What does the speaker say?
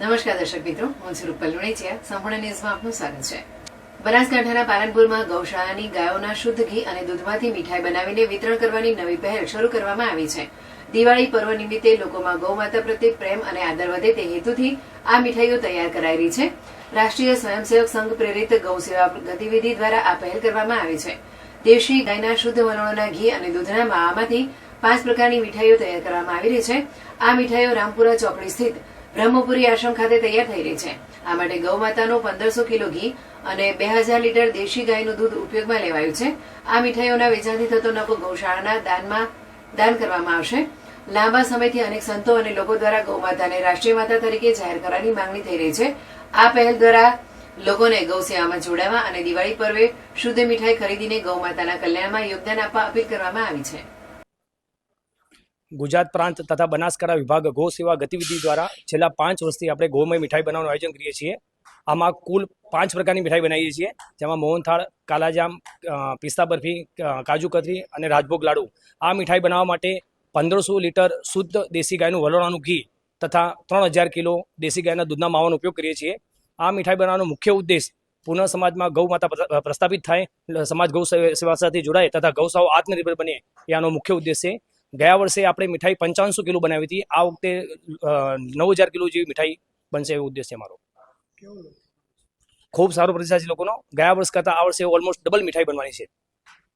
નમસ્કાર દર્શક મિત્રો, હું છું રૂપલ સંપૂર્ણ ન્યૂઝમાં આપનું સ્વાગત છે. બનાસકાંઠાના પાલનપુરમાં ગૌશાળાની ગાયોના શુદ્ધ ઘી અને દૂધમાંથી મીઠાઈ બનાવીને વિતરણ કરવાની નવી પહેલ શરૂ કરવામાં આવી છે. દિવાળી પર્વ નિમિત્તે લોકોમાં ગૌમાતા પ્રત્યે પ્રેમ અને આદર વધે તે હેતુથી આ મીઠાઈઓ તૈયાર કરાઈ છે. રાષ્ટ્રીય સ્વયંસેવક સંઘ પ્રેરિત ગૌ સેવા ગતિવિધિ દ્વારા આ પહેલ કરવામાં આવી છે. દેશી ગાયના શુદ્ધ વલણોના ઘી અને દૂધના માવામાંથી પાંચ પ્રકારની મીઠાઈઓ તૈયાર કરવામાં આવી રહી છે. આ મીઠાઈઓ રામપુરા ચોકડી સ્થિત બ્રહ્મપુરી આશ્રમ ખાતે તૈયાર થઈ રહી છે. આ માટે ગૌમાતાનું પંદરસો કિલો ઘી અને બે હજાર લીટર દેશી ગાયનું દૂધ ઉપયોગમાં લેવાયું છે. આ મીઠાઈઓના વેચાણથી થતો નફો ગૌશાળાના દાનમાં દાન કરવામાં આવશે. લાંબા સમયથી અનેક સંતો અને લોકો દ્વારા ગૌમાતાને રાષ્ટ્રીય માતા તરીકે જાહેર કરવાની માંગણી થઈ રહી છે. આ પહેલ દ્વારા લોકોને ગૌ સેવામાં જોડાવા અને દિવાળી પર્વે શુદ્ધ મીઠાઈ ખરીદીને ગૌમાતાના કલ્યાણમાં યોગદાન આપવા અપીલ કરવામાં આવી છે. ગુજરાત પ્રાંત તથા બનાસકાંઠા વિભાગ ગૌ સેવા ગતિવિધિ દ્વારા છેલ્લા પાંચ વર્ષથી આપણે ગૌમય મીઠાઈ બનાવવાનું આયોજન કરીએ છીએ. આમાં કુલ પાંચ પ્રકારની મીઠાઈ બનાવીએ છીએ. જેમાં મોહનથાળ, કાલાજામ પિસ્તા બરફી કાજુ કતરી અને રાજભોગ લાડુ. આ મીઠાઈ બનાવવા માટે પંદરસો લીટર શુદ્ધ દેશી ગાયનું વલોણાનું ઘી તથા ત્રણ હજાર કિલો દેશી ગાયના દૂધના માવાનો ઉપયોગ કરીએ છીએ. આ મીઠાઈ બનાવવાનો મુખ્ય ઉદ્દેશ પુનઃ સમાજમાં ગૌ માતા પ્રસ્થાપિત થાય, સમાજ ગૌ સેવા સાથે જોડાય તથા ગૌશાઓ આત્મનિર્ભર બને. એ આનો મુખ્ય ઉદ્દેશ છે. ગયા વર્ષે આપણે મીઠાઈ પંચાવનસો કિલો બનાવી હતી. આ વખતે નવ હજાર કિલો જેવી મીઠાઈ બનશે એવો ઉદ્દેશ છે મારો ખૂબ સારો પ્રતિસાદ છે લોકોનો. ગયા વર્ષ કરતાં આ વર્ષે ઓલમોસ્ટ ડબલ મીઠાઈ બનવાની છે.